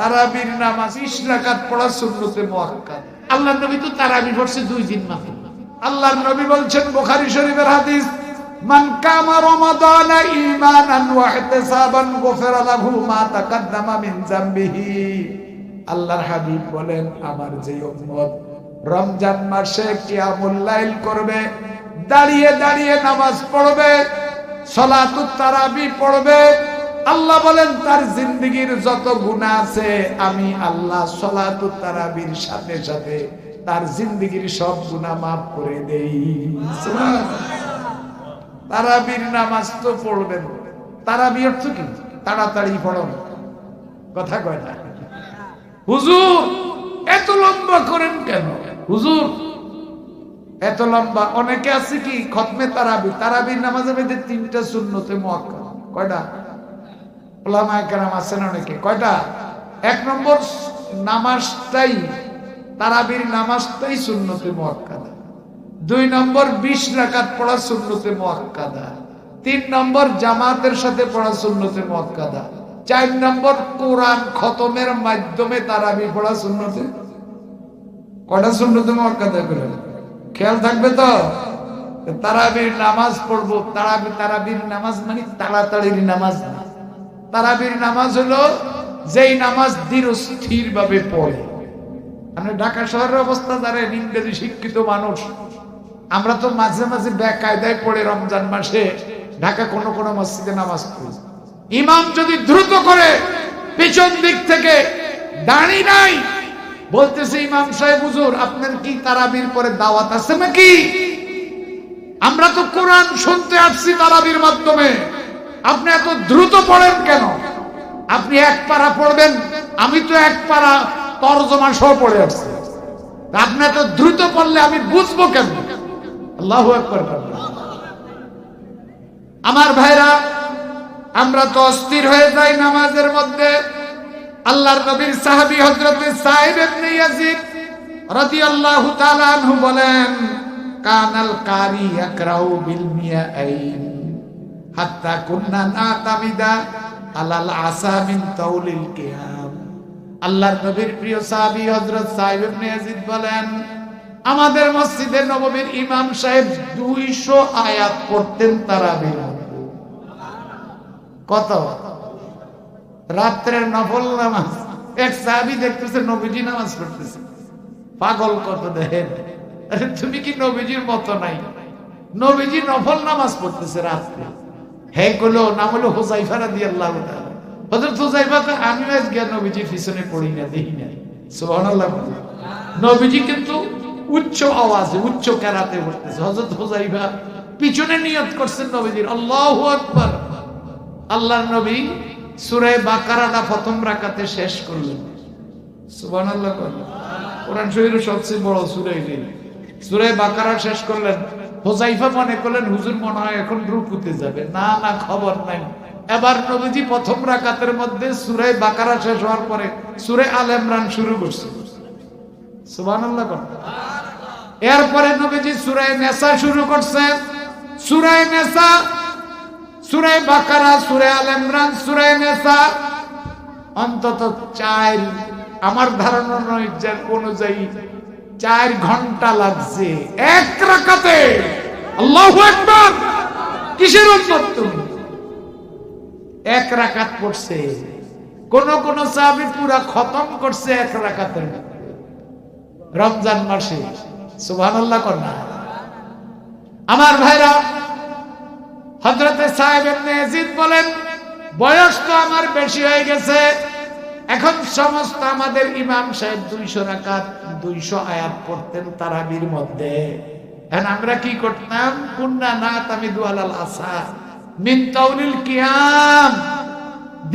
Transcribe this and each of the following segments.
তারাবির নামাজ বিশ রাকাত পড়া সুন্নতে মুআক্কাদ আল্লাহর নবী তো তারাবি পড়ছে দুই দিন মাত্র। আল্লাহর নবী বলছেন, বুখারী শরীফের হাদিস, মান কামা রমাদান ঈমানান ওয়া ইহতিসাবান গুফিরা লাহু মা তাকাদ্দামা মিন যামবিহি আল্লাহর হাবিব বলেন, আমার যে উম্মত রমজান মাসে কিয়ামুল লাইল করবে, দাঁড়িয়ে দাঁড়িয়ে নামাজ পড়বে, সলাতুত তারাবি পড়বে আল্লাহ বলেন, তার জিন্দগির যত গুনাহ আছে, আমি আল্লাহ সলাতুত তারাবির সাথে সাথে তার জিন্দগির সব গুনাহ মাফ করে দেই। তারাবির নামাজ তো পড়বেন। তারাবি অর্থ কি? তাড়াতাড়ি পড়ন। কথা কয় না। হুজুর, এত লম্বা করেন কেন? হুজুর, এত লম্বা। অনেকে আছে কি, খতমে তারাবি। তারাবির নামাজের মধ্যে তিনটা শূন্যতে মক্কা কয়টা? আছেন অনেকে। কয়টা? এক নম্বর নামাজটাই, তারাবির নামাজটাই দুই নম্বর বিশ রাকাত পড়া শূন্যতে মুআক্কাদা তিন নম্বর জামাতের সাথে পড়া শূন্যতে মুআক্কাদা চার নম্বর কোরআন খতমের মাধ্যমে তারাবি পড়া শূন্যতে কটা শূন্যতে মুআক্কাদা করে? খেয়াল থাকবে তো? তারাবির নামাজ পড়ব, তারাবি, তারাবির নামাজ মানে তাড়াতাড়ির নামাজ না। তারাবির নামাজ হলো যেই নামাজ দৃঢ় স্থির ভাবে পড়ে। আপনি ঢাকা শহরের অবস্থা জানেন, ইংরেজি শিক্ষিত মানুষ। আমরা তো মাঝে মাঝে বেকায়দায় পড়ে রমজান মাসে ঢাকা কোন কোন মসজিদে নামাজ পড়ি। ইমাম যদি দ্রুত করে পিছন দিক থেকে দাঁড়ি নাই, বলতেছে ইমাম সাহেব, হুজুর, আপনার কি তারাবির পরে দাওয়াত আছে নাকি? আমরা তো কোরআন শুনতে আসছি তারাবির মাধ্যমে। আপনি এত দ্রুত পড়েন কেন? আপনি এক পারা পড়বেন, আমি তো এক পারা তর্জমা সহ পড়ে আসছি। আপনি এত দ্রুত পড়লে আমি বুঝব কেন? আল্লাহ আমার ভাইরা, আমরা তো অস্থির হয়ে যাই নামাজের মধ্যে। আল্লাহর নবীর সাহাবী হযরত সাইদ ইবনে ইয়াজিদ বলেন, কানাল কারি ইয়াকরাউ বিল মিয়াআইন হাত্তা কুন্না নাতামিদা আলাল আসা মিন তাউলিল কিয়াম। আল্লাহর নবীর প্রিয় সাহাবী হযরত সাইদ ইবনে ইয়াজিদ বলেন, আমাদের মসজিদের নববীর ইমাম সাহেব 200 আয়াত পড়তেন তারাবির কত? রাত্রের নফল নামাজ। এক সাহাবি দেখতেছে নবীজি নামাজ পড়তেছে। পাগল কত দেখেন? তুমি কি নবীজির মতো নাই? নবীজি নফল নামাজ পড়তেছে রাত্রে। হে গুলো, নাম হলো হোসাইফা রাদি আল্লাহ হজরত তো আমি নবীজির পিছনে পড়ি না দেখি নাই সুবহানাল্লাহ নবীজি কিন্তু উচ্চ আওয়াজে, উচ্চ হজরত হোসাইফা পিছনে নিয়ত করছেন নবীজির, আল্লাহ আকবার। আল্লাহর নবী সুরে বাকারাটা প্রথম রাকাতে শেষ করলেন। সুবহানাল্লাহ কোরআন শরীফের সবচেয়ে বড় সুরে সুরে বাকারা শেষ করলেন। হোজাইফা মনে করলেন, হুজুর মনে হয় এখন রুকুতে যাবে। না না, খবর নাই। এবার নবীজি প্রথম রাকাতের মধ্যে সুরে বাকারা শেষ হওয়ার পরে সুরে আল ইমরান শুরু করছে। এরপরে নবীজি সুরে নেসা শুরু করছেন সুরে নেসা, সুরে বাকারা, সুরে আল ইমরান, সুরে নেসা। অন্তত চার, আমার ধারণা নয় অনুযায়ী চার ঘণ্টা লাগছে। এক রাকাতে। আল্লাহু আকবার। কিসের উম্মত তুমি? এক রাকাত পড়ছে। কোন কোন সাহাবী পুরা খতম করছে এক রাকাতের রমজান মাসে। সুবহানাল্লাহ কন্যা আমার ভাইরা হজরতে সাহেব বলেন, বয়স তো আমার বেশি হয়ে গেছে। এখন সমস্ত আমাদের ইমাম সাহেব দুইশো রাকাত, দুইশো আয়াত পড়তেন তারাবির মধ্যে। এখন আমরা কি করতাম? কুন্না না তামি দুয়ালাল আসা মিন তাউলিল কিয়াম।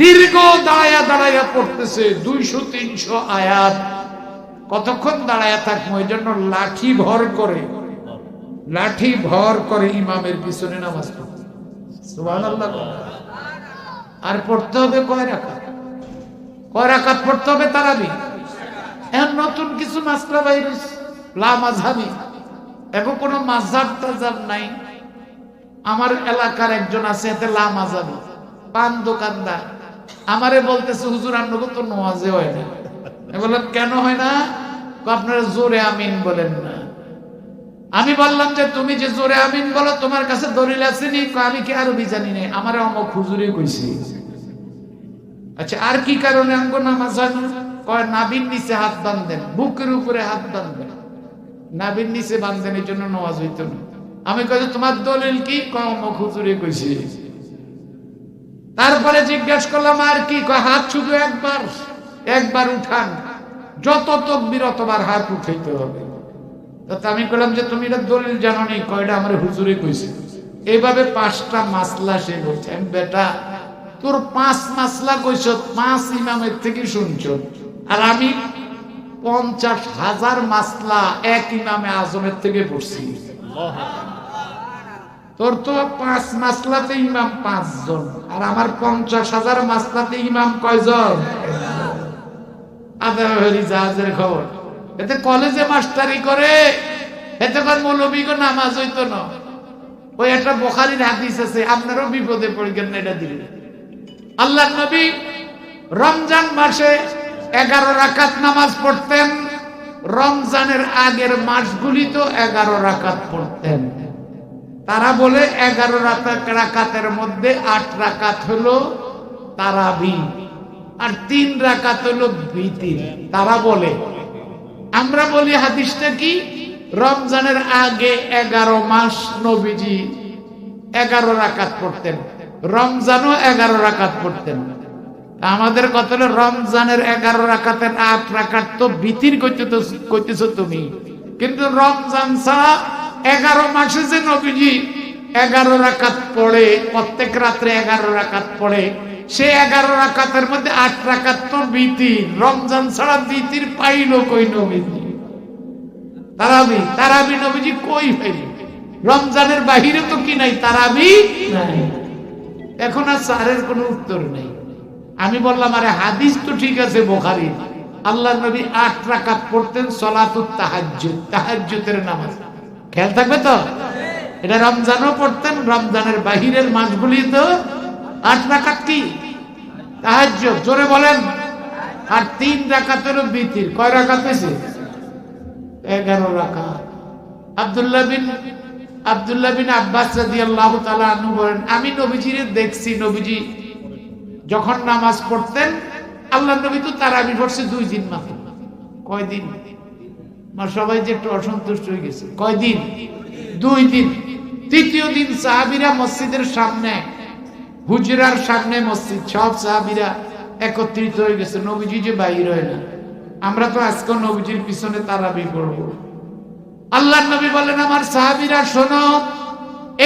দীর্ঘ দাঁড়ায়া দাঁড়ায়া পড়তেছে দুইশো, তিনশো আয়াত। কতক্ষণ দাঁড়ায়া থাকব? ওই জন্য লাঠি ভর করে, লাঠি ভর করে ইমামের পিছনে নামাজ পড়তে আর পড়তে হবে কয় রাকাত? কয় পড়তে হবে তারাবি। এখন নতুন কিছু মাসলা ভাইরাস লা মাঝহাবি। এবং কোনো মাঝহাব টাঝহাব নাই। আমার এলাকার একজন আছে, এতে লা মাঝহাবি। পান দোকানদার। আমারে বলতেছে, হুজুর আপনাকে তো নোয়াজে হয় না। বললাম, কেন হয় না? আপনারা জোরে আমিন বলেন না। আমি বললাম যে, তুমি যে জোরে আমিন বলো, তোমার কাছে দলিল আছে নি? আমি কি আরবি জানি না আমার অমক হুজুরে কইছি। আচ্ছা আর কি কারণে আমগো নামাজ হয় না? কয় নাবির নিচে হাত বান্ধেন বুকের উপরে হাত বান্ধেন। নাবির নিচে বান্ধেন এই জন্য নামাজ হইতো না। আমি কই যে, তোমার দলিল কি? কম হুজুরে কইছি। তারপরে জিজ্ঞেস করলাম আর কি? কয় হাত শুধু একবার একবার উঠান। যত তকবির অতবার হাত উঠাইতে হবে। তো আমি বললাম যে তুমি এটা দলিল জানো নি? কয়টা আমার হুজুরে কইছে। এইভাবে পাঁচটা মাসলা সে বলছে বেটা তোর পাঁচ মাসলা কইছ পাঁচ ইমামের থেকে শুনছ। আর আমি পঞ্চাশ হাজার মাসলা এক ইমামে আজমের থেকে পড়ছি। তোর তো পাঁচ মাসলাতে ইমাম পাঁচজন, আর আমার পঞ্চাশ হাজার মাসলাতে ইমাম কয়জন? আদা জাহাজের খবর। এতে কলেজে মাস্টারি করে, এতে কোন মৌলবী নামাজ হইতো না। ওই একটা বোখারির হাদিস আছে, আপনারও বিপদে পড়ে গেলেন এটা দিলে আল্লাহ নবী রমজান মাসে এগারো রাকাত নামাজ পড়তেন। রমজানের আগের মাসগুলি তো এগারো রাকাত পড়তেন। তারা বলে এগারো রাকাতের মধ্যে আট রাকাত হলো তারাবি আর তিন রাকাত হলো বিতির তারা বলে, আমরা বলি হাদিসটা কি? রমজানের আগে এগারো মাস নবীজি এগারো রাকাত পড়তেন। রমজানও এগারো রাকাত পড়তেন। আমাদের কথা হলো, রমজানের এগারো রাকাতের আট রাকাত তো বিতির করতেছ তুমি। কিন্তু রমজান ছাড়া এগারো মাসে যে নবীজি এগারো রাকাত পড়ে, প্রত্যেক রাত্রে এগারো রাকাত পড়ে সে এগারো রাকাতের মধ্যে আট রাকাত তো বিতির রমজান ছাড়া বিতির পাইল কই নবীজি? তারাবি তারাবি নবীজি কই পাইল? রমজানের বাহিরে তো কি নাই, তারাবি নাই। এখন আর স্যারের কোনো উত্তর নেই। আমি বললাম, আরে, হাদিস তো ঠিক আছে বোখারি। আল্লাহ নবী আট রাকাত পড়তেন সলাতুত তাহাজ্জুদ, তাহাজ্জুদের নামাজ। খেয়াল থাকবে তো? এটা রমজানও পড়তেন, রমজানের বাহিরের মাসগুলি তো আট রাকাত কি? তাহাজ্জুদ, জোরে বলেন। আর তিন রাকাতেরও বিতির, কয় রাকাত এগারো রাকাত। আব্দুল্লাহ বিন আব্দুল্লাহ বিন আব্বাস রাদিয়াল্লাহু তাআলা আনহু বলেন, আমি নবীজিরে দেখছি, নবীজি যখন নামাজ পড়তেন আল্লাহ নবী তো তারাবি পড়ছে দুই দিন মাত্র কয়দিন? সবাই যে একটু অসন্তুষ্ট হয়ে গেছে। কয়দিন? দুই দিন। তৃতীয় দিন সাহাবিরা মসজিদের সামনে, হুজরার সামনে মসজিদ, সব সাহাবিরা একত্রিত হয়ে গেছে। নবীজি যে বাইর হয় না। আমরা তো আজকে নবীজির পিছনে তারাবি পড়ব। আল্লাহ নবী বলেন, আমার সাহাবিরা, শোনো,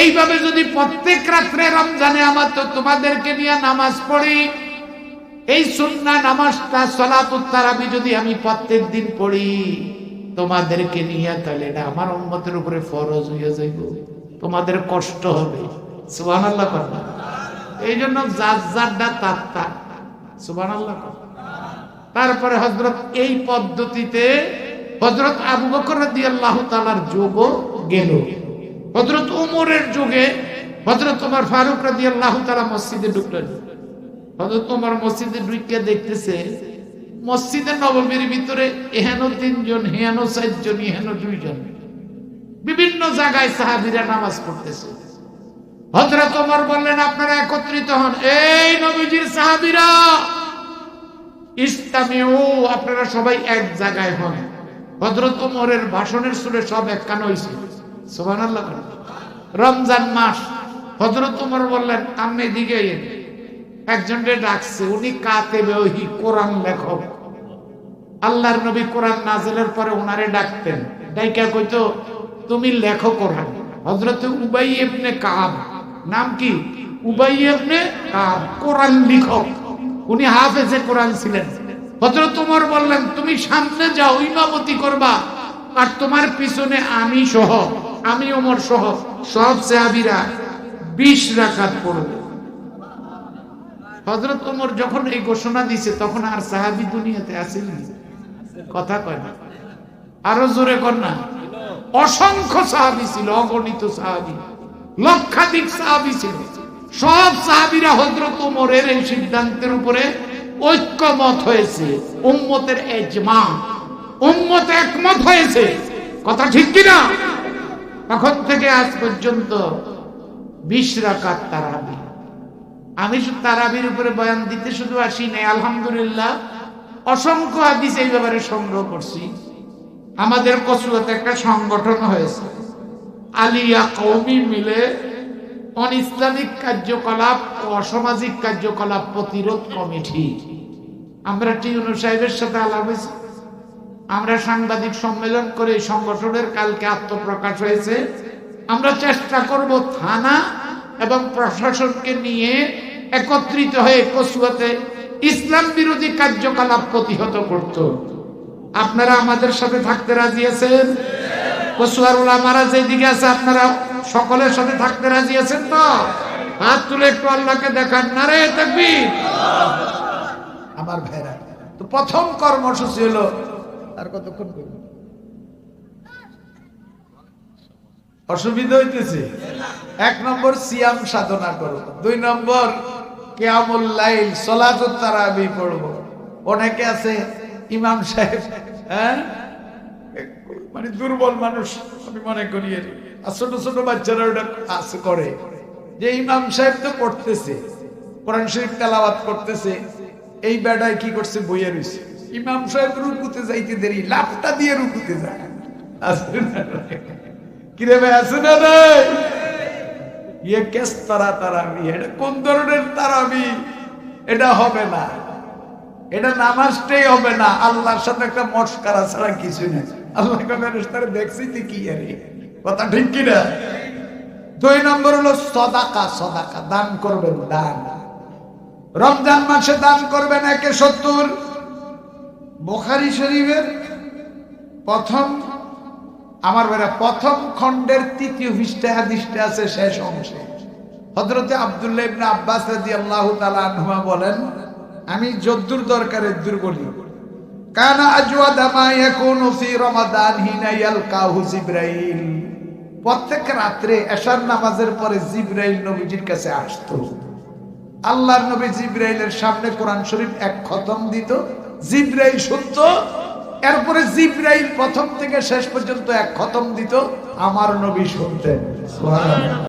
এইভাবে যদি প্রত্যেক রাত্রে রমজানে আমার তো তোমাদেরকে নিয়ে নামাজ পড়ি, এই সুন্না নামাজটা সলাত তারাবি যদি আমি প্রত্যেক দিন পড়ি, তোমাদেরকে নিয়ে তাহলে এটা আমার উম্মতের উপরে ফরজ হয়ে যাইব। তোমাদের কষ্ট হবে। সুবান আল্লাহ করবা এই জন্য যার যারটা তার তার। সুবান আল্লাহ তারপরে হজরত এই পদ্ধতিতে হজরত আবু বকর তালার যোগও গেল। হজরত উমরের যুগে হজরত তোমার ফারুক রাদি আল্লাহ তালা মসজিদে ঢুকলেন। হজরত তোমার মসজিদে ঢুকে দেখতেছে, মসজিদে নবমীর ভিতরে এহেন তিনজন, হেন চারজন, এহেন দুইজন। বিভিন্ন জায়গায় সাহাবিরা নামাজ পড়তেছে। হজরত ওমর বললেন, আপনারা একত্রিত হন। এই নবীজির সাহাবিরা ইসলামেও আপনারা সবাই এক জায়গায় হন। হজরত ওমরের ভাষণের সুরে সব একখান হয়েছে সোহান রমজান মাস হজরত ওমর বললেন আমি এন। একজনকে ডাকছে, উনি কাতেবে ওই কোরআন লেখক। আল্লাহর নবী কোরআন নাজেলের পরে ওনারে ডাকতেন। ডাইকা কইতো, তুমি লেখো কোরআন। হজরত উবাই ইবনে কাব, নাম কি? উবাই ইবনে কাব, কোরআন লিখক। উনি হাফেজে কোরআন ছিলেন। হজরত উমর বললেন, তুমি সামনে যাও, ইমামতি করবা। আর তোমার পিছনে আমি সহ, আমি ওমর সহ সব সাহাবীরা বিশ রাকাত পড়বে। হজরত ওমর যখন এই ঘোষণা দিছে, তখন আর সাহাবি দুনিয়াতে আসেনি। কথা কয় না। আরও জোরে কর না। অসংখ্য সাহাবি ছিল, অগণিত সাহাবি, লক্ষাধিক সাহাবি ছিল। সব সাহাবিরা হজরত ওমরের এই সিদ্ধান্তের উপরে ঐক্যমত হয়েছে। উম্মতের এজমা উম্মত একমত হয়েছে। কথা ঠিক কিনা? তখন থেকে আজ পর্যন্ত বিশ তারাবি। আমি শুধু তারাবির উপরে বয়ান দিতে শুধু আসি নাই, আলহামদুলিল্লাহ। অসংখ্য হাদিস এই ব্যাপারে সংগ্রহ করছি। আমাদের কচুয়াতে একটা সংগঠন হয়েছে। আলিয়া কৌমি মিলে অন ইসলামিক কার্যকলাপ ও অসামাজিক কার্যকলাপ প্রতিরোধ কমিটি। আমরা টিউনু সাহেবের সাথে আলাপ হয়েছি। আমরা সাংবাদিক সম্মেলন করে সংগঠনের কালকে আত্মপ্রকাশ হয়েছে। আমরা চেষ্টা করব থানা এবং প্রশাসনকে নিয়ে একত্রিত হয়ে কচুয়াতে ইসলাম বিরোধী কার্যকলাপ প্রতিহত করত। আপনারা আমাদের সাথে থাকতে রাজি আছেন? কচুয়ার ওলামারা যেদিকে আছে, আপনারা সকলের সাথে থাকতে রাজি আছেন তো? হাত তুলে একটু আল্লাহকে দেখান। না রে তাকবীর। আমার ভাইরা। তো প্রথম কর্মসূচি হলো আর কতক্ষণ করব? অসুবিধা হইতেছে। এক নম্বর সিয়াম সাধনা করব দুই নম্বর কেয়ামুল লাইল অনেকে আছে ইমাম সাহেব হ্যাঁ? মানে দুর্বল মানুষ, আমি মনে করি আর ছোট ছোট বাচ্চারা ওটা করে। যে ইমাম সাহেব তো পড়তেছে, কোরআন শরীফ করতেছে এই বেড়ায় কি করছে? বইয়ে রয়েছে ইমাম সাহেব রুকুতে যাইতে দেরি, লাফটা দিয়ে রুকুতে যায়? কিরে ভাই, আছে না রে ইয়ে কেস তারা তারাবি এটা কোন ধরনের তারাবি এটা হবে না। এটা নামাজটাই হবে না। আল্লাহর সাথে একটা মস্কারা ছাড়া কিছু নেই। আল্লাহ তারা দেখছি তুই কি আরে কথা ঠিক কিনা? দুই নম্বর হলো সদাকা সদাকা, দান করবেন, দান। রমজান মাসে দান করবেন একে সত্তর। বোখারি শরীফের প্রথম, আমার বেড়া প্রথম খণ্ডের তৃতীয় পৃষ্ঠা হাদিসটা আছে শেষ অংশে। হজরতে আব্দুল্লাহ আব্বাস তাআলা আনহুমা বলেন, আমি যদ্দুর দরকারের দূর বলি। কানা আজওয়াদা মা ইয়াকুনু ফি রমাদান জিবরাইল। প্রত্যেক রাত্রে এশার নামাজের পরে জিবরাইল নবীজির কাছে আসতো। আল্লাহর নবী জিব্রাইলের সামনে কোরআন শরীফ এক খতম দিত। জিব্রাইল সত্য এরপরে জিব্রাইল প্রথম থেকে শেষ পর্যন্ত এক খতম দিত। আমার নবী শুনতেন।